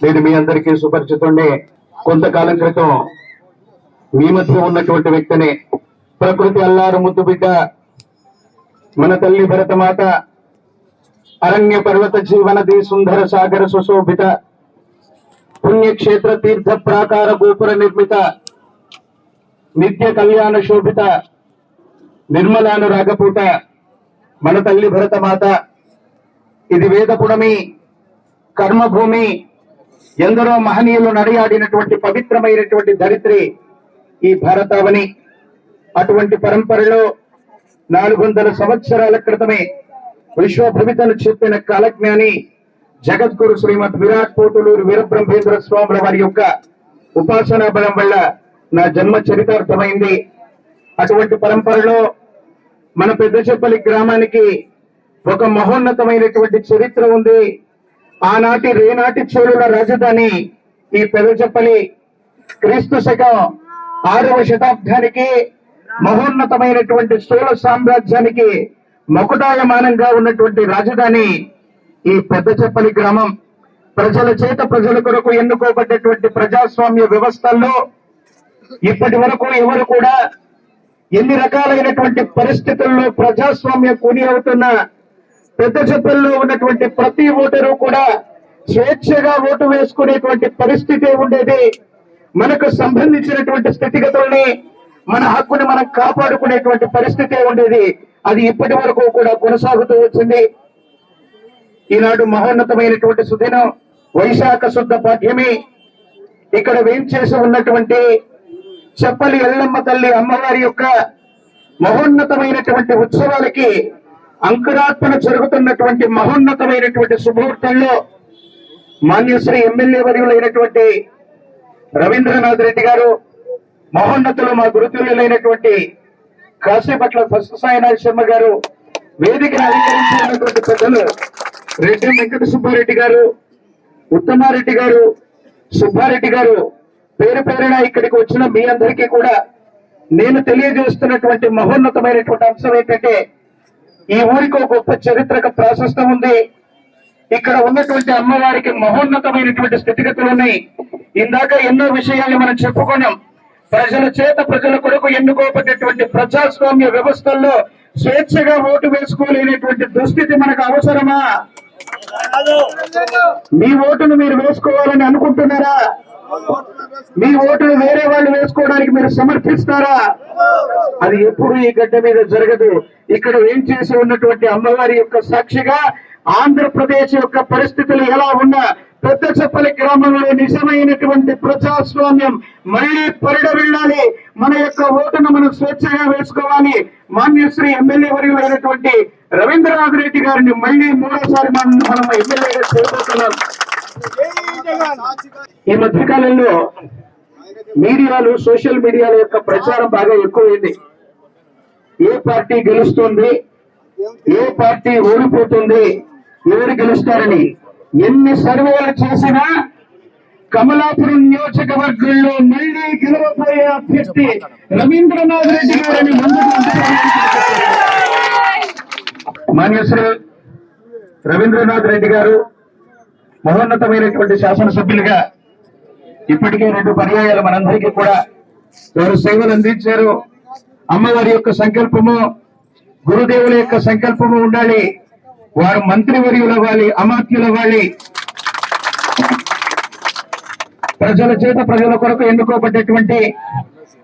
నేను మీ అందరికీ సుపరిచితుండే కొంతకాలం క్రితం మీ మధ్య ఉన్నటువంటి వ్యక్తిని ప్రకృతి అల్లారు ముద్దు బిడ్డ మన తల్లి భరతమాత అరణ్య పర్వత జీవనది సుందర సాగర సుశోభిత పుణ్యక్షేత్ర తీర్థ ప్రాకార గోపుర నిర్మిత నిత్య కళ్యాణ శోభిత నిర్మలానురాగపూట మన తల్లి భరతమాత. ఇది వేదపుడమి కర్మభూమి ఎందరో మహనీయులు నడియాడినటువంటి పవిత్రమైనటువంటి ధరిత్రి ఈ భారతావని. అటువంటి పరంపరలో నాలుగు వందల సంవత్సరాల క్రితమే విశ్వభవితను చెప్పిన కాలజ్ఞాని జగద్గురు శ్రీమద్ విరాట్ పోటులూరు వీరబ్రహ్మేంద్ర స్వాముల వారి యొక్క ఉపాసనా బలం వల్ల నా జన్మ చరితార్థమైంది. అటువంటి పరంపరలో మన పెద్దచెప్పలి గ్రామానికి ఒక మహోన్నతమైనటువంటి చరిత్ర ఉంది. ఆనాటి రేనాటి చోళుల రాజధాని ఈ పెద్ద చెప్పలి క్రీస్తు శకం ఆరవ శతాబ్దానికి మహోన్నతమైనటువంటి చోళ సామ్రాజ్యానికి మకుటాయమానంగా ఉన్నటువంటి రాజధాని ఈ పెద్ద చెప్పలి గ్రామం. ప్రజల చేత ప్రజల కొరకు ఎన్నుకోబడ్డటువంటి ప్రజాస్వామ్య వ్యవస్థల్లో ఇప్పటి వరకు ఎవరు కూడా ఎన్ని రకాలైనటువంటి పరిస్థితుల్లో ప్రజాస్వామ్య కూని అవుతున్న పెద్ద చెప్పల్లో ఉన్నటువంటి ప్రతి ఓటరు కూడా స్వేచ్ఛగా ఓటు వేసుకునేటువంటి పరిస్థితి ఉండేది. మనకు సంబంధించినటువంటి స్థితిగతుల్ని మన హక్కుని మనం కాపాడుకునేటువంటి పరిస్థితి ఉండేది. అది ఇప్పటి వరకు కూడా కొనసాగుతూ వచ్చింది. ఈనాడు మహోన్నతమైనటువంటి సుదినం వైశాఖ శుద్ధ పాఠ్యమి ఇక్కడ వేయించేసి ఉన్నటువంటి చెప్పలి ఎల్లమ్మ తల్లి అమ్మవారి యొక్క మహోన్నతమైనటువంటి ఉత్సవాలకి అంకురార్పణ జరుగుతున్నటువంటి మహోన్నతమైనటువంటి శుభముహూర్తంలో మాన్యశ్రీ ఎమ్మెల్యే వర్యులైనటువంటి రవీంద్రనాథ్ రెడ్డి గారు మహోన్నతులు మా గురుతులైనటువంటి కాశీపట్ల సత్యసాయినాథ్ శర్మ గారు వేదికను అలంకరించినటువంటి పెద్దలు రెడ్డి వెంకట సుబ్బారెడ్డి గారు ఉత్తమారెడ్డి గారు సుబ్బారెడ్డి గారు పేరు పేరున ఇక్కడికి వచ్చిన మీ అందరికీ కూడా నేను తెలియజేస్తున్నటువంటి మహోన్నతమైనటువంటి అంశం ఏంటంటే ఈ ఊరికి ఒక గొప్ప చరిత్రక ప్రాశస్తం ఉంది. ఇక్కడ ఉన్నటువంటి అమ్మవారికి మహోన్నతమైనటువంటి స్థితిగతులు ఉన్నాయి ఇందాక ఎన్నో విషయాలు మనం చెప్పుకున్నాం. ప్రజల చేత ప్రజల కొరకు ఎన్నుకోబడ్డటువంటి ప్రజాస్వామ్య వ్యవస్థల్లో స్వేచ్ఛగా ఓటు వేసుకోలేనటువంటి దుస్థితి మనకు అవసరమా? మీ ఓటును మీరు వేసుకోవాలని అనుకుంటున్నారా? మీ ఓటును వేరే వాళ్ళు వేసుకోవడానికి మీరు సమర్పిస్తారా అది ఎప్పుడు ఈ గడ్డ మీద జరగదు. ఇక్కడ ఏం చేసి ఉన్నటువంటి అమ్మవారి యొక్క సాక్షిగా ఆంధ్రప్రదేశ్ యొక్క పరిస్థితులు ఎలా ఉన్నా పెద్ద చెప్పలి గ్రామంలో నిజమైనటువంటి ప్రజాస్వామ్యం మళ్ళీ పరిడ వెళ్ళాలి. మన యొక్క ఓటును మనం స్వేచ్ఛగా వేసుకోవాలి. మాన్యశ్రీ ఎమ్మెల్యే వర్యులైనటువంటి రవీంద్రనాథ్ రెడ్డి గారిని మళ్ళీ మూడోసారి మనం మనం ఎమ్మెల్యేగా చేయబోతున్నాం. ఈ మధ్య కాలంలో మీడియాలు సోషల్ మీడియాల యొక్క ప్రచారం బాగా ఎక్కువైంది. ఏ పార్టీ గెలుస్తుంది? ఏ పార్టీ ఓడిపోతుంది? ఎవరు గెలుస్తారని ఎన్ని సర్వేలు చేసినా కమలాపురం నియోజకవర్గంలో మళ్ళీ గెలవబోయే అభ్యర్థి రవీంద్రనాథ్ రెడ్డి గారిని ముందుకు మాన్యశ్రీ రవీంద్రనాథ్ రెడ్డి గారు మహోన్నతమైనటువంటి శాసనసభ్యులుగా ఇప్పటికే రెండు పర్యాయాలు మనందరికీ కూడా వారు సేవలు అందించారు. అమ్మవారి యొక్క సంకల్పము గురుదేవుల యొక్క సంకల్పము ఉండాలి. వారు మంత్రివర్యులు అవ్వాలి అమాత్యులు అవ్వాలి ప్రజల చేత ప్రజల కొరకు ఎన్నుకోబడ్డటువంటి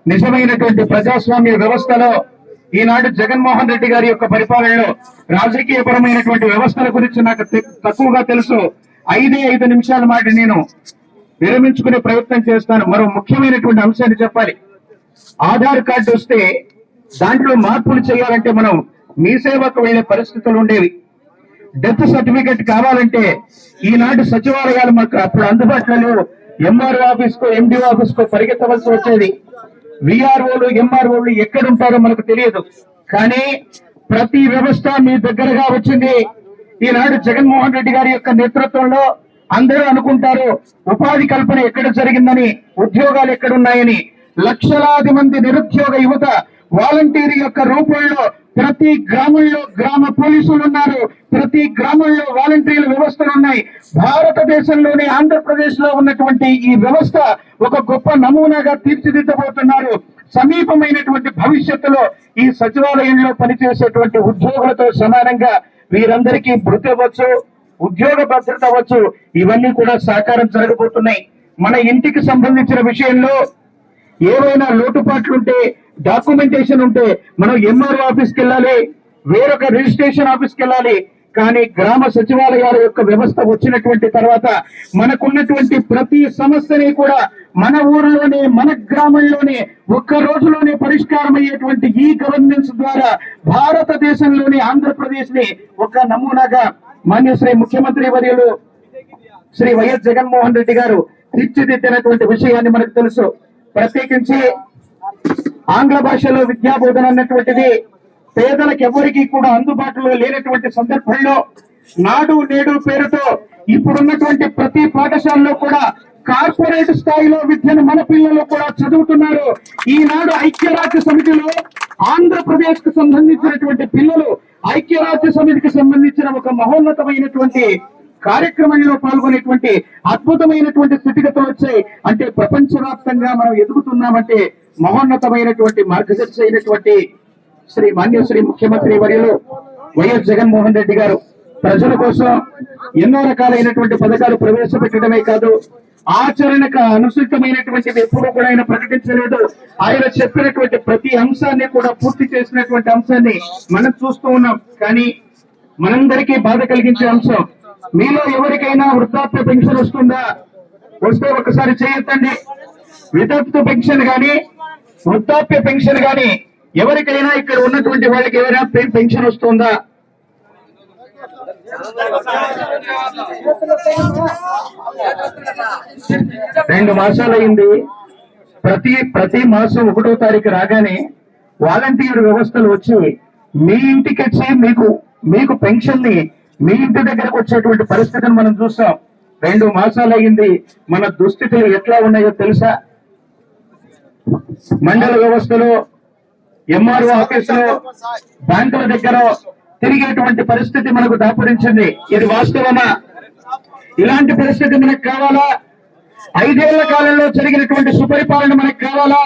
నిజమైనటువంటి ప్రజాస్వామ్య వ్యవస్థలో ఈనాడు జగన్మోహన్ రెడ్డి గారి యొక్క పరిపాలనలో రాజకీయపరమైనటువంటి వ్యవస్థల గురించి నాకు తక్కువగా తెలుసు. ఐదే ఐదు నిమిషాల మాట నేను విరమించుకునే ప్రయత్నం చేస్తాను. మరో ముఖ్యమైనటువంటి అంశాన్ని చెప్పాలి. ఆధార్ కార్డు వస్తే దాంట్లో మార్పులు చేయాలంటే మనం మీ సేవకు వెళ్ళే పరిస్థితులు ఉండేవి. డెత్ సర్టిఫికెట్ కావాలంటే ఈనాటి సచివాలయాలు మాకు అప్పుడు అందుబాటులో లేవు ఎంఆర్ఓ ఆఫీస్ కో ఎండిఓ ఆఫీస్ కో పరిగెత్తవలసి వచ్చేది. విఆర్ఓలు ఎంఆర్ఓలు ఎక్కడుంటారో మనకు తెలియదు. కానీ ప్రతి వ్యవస్థ మీ దగ్గరగా వచ్చింది. ఈనాడు జగన్మోహన్ రెడ్డి గారి యొక్క నేతృత్వంలో అందరూ అనుకుంటారు ఉపాధి కల్పన ఎక్కడ జరిగిందని ఉద్యోగాలు ఎక్కడున్నాయని. లక్షలాది మంది నిరుద్యోగ యువత వాలంటీర్ యొక్క రూపంలో ప్రతి గ్రామంలో గ్రామ పోలీసులు ఉన్నారు ప్రతి గ్రామంలో వాలంటీర్ల వ్యవస్థలు ఉన్నాయి. భారతదేశంలోని ఆంధ్రప్రదేశ్లో ఉన్నటువంటి ఈ వ్యవస్థ ఒక గొప్ప నమూనాగా తీర్చిదిద్దబోతున్నారు. సమీపమైనటువంటి భవిష్యత్తులో ఈ సచివాలయంలో పనిచేసేటువంటి ఉద్యోగులతో సమానంగా వీరందరికీ భృతి అవ్వచ్చు ఉద్యోగ భద్రత అవ్వచ్చు ఇవన్నీ కూడా సాకారం జరగబోతున్నాయి. మన ఇంటికి సంబంధించిన విషయంలో ఏవైనా లోటుపాట్లుంటే డాక్యుమెంటేషన్ ఉంటే మనం ఎంఆర్ఓ ఆఫీస్కి వెళ్ళాలి వేరొక రిజిస్ట్రేషన్ ఆఫీస్కి వెళ్ళాలి కానీ గ్రామ సచివాలయాల యొక్క వ్యవస్థ వచ్చినటువంటి తర్వాత మనకున్నటువంటి ప్రతి సమస్యని కూడా మన ఊరిలోనే మన గ్రామంలోనే ఒక్క రోజులోనే పరిష్కారం అయ్యేటువంటి ఈ గవర్నెన్స్ ద్వారా భారతదేశంలోని ఆంధ్రప్రదేశ్ని ఒక నమూనాగా మాన్య శ్రీ ముఖ్యమంత్రి వర్యులు శ్రీ వైఎస్ జగన్మోహన్ రెడ్డి గారు తీర్చిదిద్దినటువంటి విషయాన్ని మనకు తెలుసు. ప్రత్యేకించి ఆంగ్ల భాషలో విద్యాబోధన అన్నటువంటిది పేదలకు ఎవరికి కూడా అందుబాటులో లేనటువంటి సందర్భంలో నాడు నేడు పేరుతో ఇప్పుడున్నటువంటి ప్రతి పాఠశాలలో కూడా కార్పొరేట్ స్థాయిలో విద్యను మన పిల్లలు కూడా చదువుతున్నారు. ఈనాడు ఐక్యరాజ్య సమితిలో ఆంధ్రప్రదేశ్కు సంబంధించినటువంటి పిల్లలు ఐక్యరాజ్య సమితికి సంబంధించిన ఒక మహోన్నతమైనటువంటి కార్యక్రమంలో పాల్గొనేటువంటి అద్భుతమైనటువంటి స్థితిగతులు వచ్చాయి. అంటే ప్రపంచవ్యాప్తంగా మనం ఎదుగుతున్నామంటే మహోన్నతమైనటువంటి మార్గదర్శి అయినటువంటి శ్రీ మాన్యశ్రీ ముఖ్యమంత్రి వర్యులు వైఎస్ జగన్మోహన్ రెడ్డి గారు. ప్రజల కోసం ఎన్నో రకాలైనటువంటి పథకాలు ప్రవేశపెట్టడమే కాదు ఆచరణకు అనుసృతమైనటువంటివి ఎప్పుడూ కూడా ఆయన ప్రకటించలేదు. ఆయన చెప్పినటువంటి ప్రతి అంశాన్ని కూడా పూర్తి చేసినటువంటి అంశాన్ని మనం చూస్తూ ఉన్నాం. కానీ మనందరికీ బాధ కలిగించే అంశం మీలో ఎవరికైనా వృద్ధాప్య పెన్షన్ వస్తుందా? వస్తే ఒకసారి చేయొద్దండి. విధత్వ పెన్షన్ గాని వృద్ధాప్య పెన్షన్ గాని ఎవరికైనా ఇక్కడ ఉన్నటువంటి వాళ్ళకి ఎవరైనా పెన్షన్ వస్తుందా? రెండు మాసాలు అయింది ప్రతి ప్రతి మాసం ఒకటో తారీఖు రాగానే వాలంటీర్ వ్యవస్థలు వచ్చి మీ ఇంటికి వచ్చి మీకు మీకు పెన్షన్ని మీ ఇంటి దగ్గరకు వచ్చేటువంటి పరిస్థితిని మనం చూస్తాం. రెండు మాసాలు అయింది మన దుస్థితులు ఎట్లా ఉన్నాయో తెలుసా? మండల వ్యవస్థలో ఎంఆర్ఓ ఆఫీసులో బ్యాంకుల దగ్గర తిరిగేటువంటి పరిస్థితి మనకు దాపురించింది. ఇది వాస్తవమా? ఇలాంటి పరిస్థితి మనకు కావాలా? ఐదేళ్ళ కాలంలో జరిగినటువంటి సుపరిపాలన మనకు కావాలా?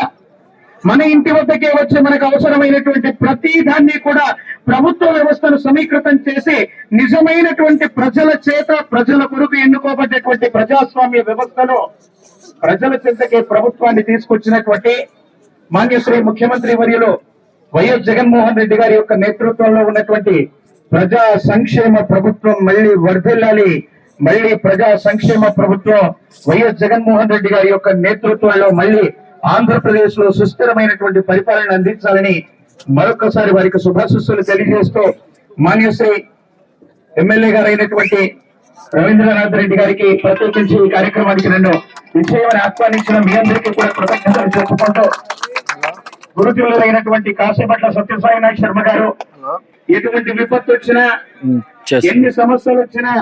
మన ఇంటి వద్దకే వచ్చి మనకు అవసరమైనటువంటి ప్రతి దాన్ని కూడా ప్రభుత్వ వ్యవస్థను సమీకృతం చేసి నిజమైనటువంటి ప్రజల చేత ప్రజల కొరకు ఎన్నుకోబడ్డటువంటి ప్రజాస్వామ్య వ్యవస్థలో ప్రజల చెంతకే ప్రభుత్వాన్ని తీసుకొచ్చినటువంటి మాన్య శ్రీ ముఖ్యమంత్రి వర్యులు వైఎస్ జగన్మోహన్ రెడ్డి గారి యొక్క నేతృత్వంలో ఉన్నటువంటి ప్రజా సంక్షేమ ప్రభుత్వం మళ్ళీ వర్ధిల్లాలి. మళ్ళీ ప్రజా సంక్షేమ ప్రభుత్వం వైఎస్ జగన్మోహన్ రెడ్డి గారి యొక్క నేతృత్వంలో మళ్ళీ ఆంధ్రప్రదేశ్లో సుస్థిరమైనటువంటి పరిపాలన అందించాలని మరొకసారి వారికి శుభాశిస్సులు తెలియజేస్తూ మాన్యశ్రీ ఎమ్మెల్యే గారు అయినటువంటి రవీంద్రనాథ్ రెడ్డి గారికి ప్రత్యేకించి ఈ కార్యక్రమానికి నన్ను విజయమని ఆహ్వానించిన మీ అందరికీ కూడా కృతజ్ఞతలు చెప్పుకుంటూ గురుతులైనటువంటి కాసేపట్ల సత్యసాయినాథ్ శర్మ గారు ఎటువంటి విపత్తు వచ్చినా ఎన్ని సమస్యలు వచ్చినా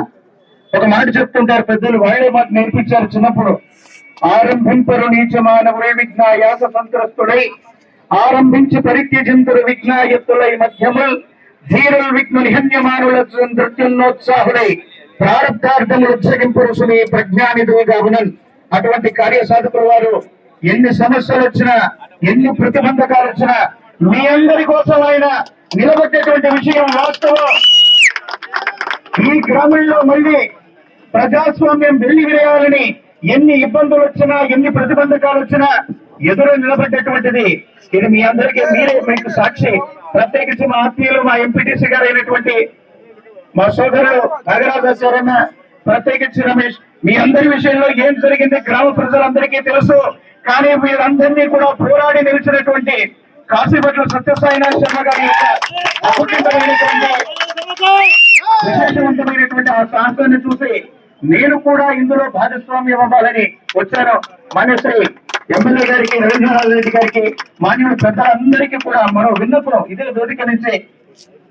ఒక మాట చెప్తుంటారు పెద్దలు వాళ్ళే మాకు నేర్పించారు చిన్నప్పుడు. ఆరంభింపరు నీచ మానవుడే విజ్ఞాయాస సంత్రస్తుడై ఆరంభించి పరిత్యజంతుడు విజ్ఞాయత్తులై మధ్యముల్ ధీరుల్ విఘ్ను నిహన్యమానుల నృత్యోత్సాహుడై ప్రారంధార్థములు ఉత్సగింపురుషుని ప్రజ్ఞానిధి కావునన్ అటువంటి కార్యసాధకుల వారు ఎన్ని సమస్యలు వచ్చినా ఎన్ని ప్రతిబంధకాలు వచ్చినా మీ అందరి కోసం ఆయన నిలబెట్టేటువంటి విషయం వాస్తవం. ఈ గ్రామంలో మళ్ళీ ప్రజాస్వామ్యం వెళ్ళి ఎన్ని ఇబ్బందులు వచ్చినా ఎన్ని ప్రతిబంధకాలు వచ్చినా ఎదురు నిలబడ్డటువంటిది ఇది మీ అందరికీ మీరే మీకు సాక్షి. ప్రత్యేకించి మా ఆత్మీయులు మా ఎంపీటీసీ గారు అయినటువంటి మా సోదరులు నాగరాజాచార్యన్న ప్రత్యేకించి రమేష్ మీ అందరి విషయంలో ఏం జరిగింది? గ్రామ ప్రజలందరికీ తెలుసు. కానీ వీరందరినీ కూడా పోరాడి నిలిచినటువంటి కాశీపట్ల సత్యసాయినాథ శర్మ గారి యొక్క విశేషవంతమైనటువంటి ఆ శాస్త్రాన్ని చూసి నేను కూడా ఇందులో భాగస్వామ్యం అవ్వాలని వచ్చాను. మాన్యశ్రీ ఎమ్మెల్యే గారికి రవీంద్రనాథ్ రెడ్డి గారికి మాన్యుడు పెద్దలందరికీ కూడా మరో విన్నపం ఇదే వేదిక నుంచి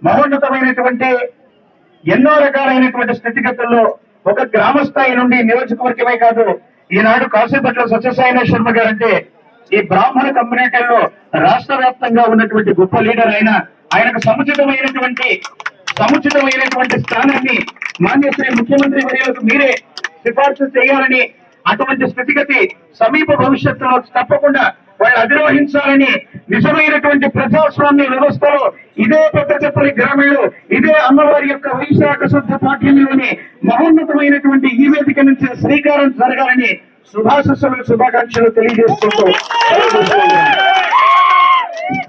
మహోన్నతమైనటువంటి ఎన్నో రకాలైనటువంటి స్థితిగతుల్లో ఒక గ్రామ స్థాయి నుండి నియోజకవర్గమే కాదు ఈనాడు కాసేపట్ల సత్యసాయన శర్మ గారు అంటే ఈ బ్రాహ్మణ కమ్యూనిటీల్లో రాష్ట్ర వ్యాప్తంగా ఉన్నటువంటి గొప్ప లీడర్ అయిన ఆయనకు సముచితమైనటువంటి సముచితమైనటువంటి స్థానాన్ని మాన్యశ్రీ ముఖ్యమంత్రి వర్యులకు మీరే సిఫార్సు చేయాలని అటువంటి స్థితిగతి సమీప భవిష్యత్తులో తప్పకుండా వాళ్ళు అధిరోహించాలని నిజమైనటువంటి ప్రజాస్వామ్య వ్యవస్థలో ఇదే పెద్ద చెప్పని గ్రామంలో ఇదే అమ్మవారి యొక్క వైశాఖ శుద్ధ పాఠ్యంలోని మహోన్నతమైనటువంటి ఈ వేదిక నుంచి శ్రీకారం జరగాలని శుభాశస్సులు శుభాకాంక్షలు తెలియజేసుకుంటూ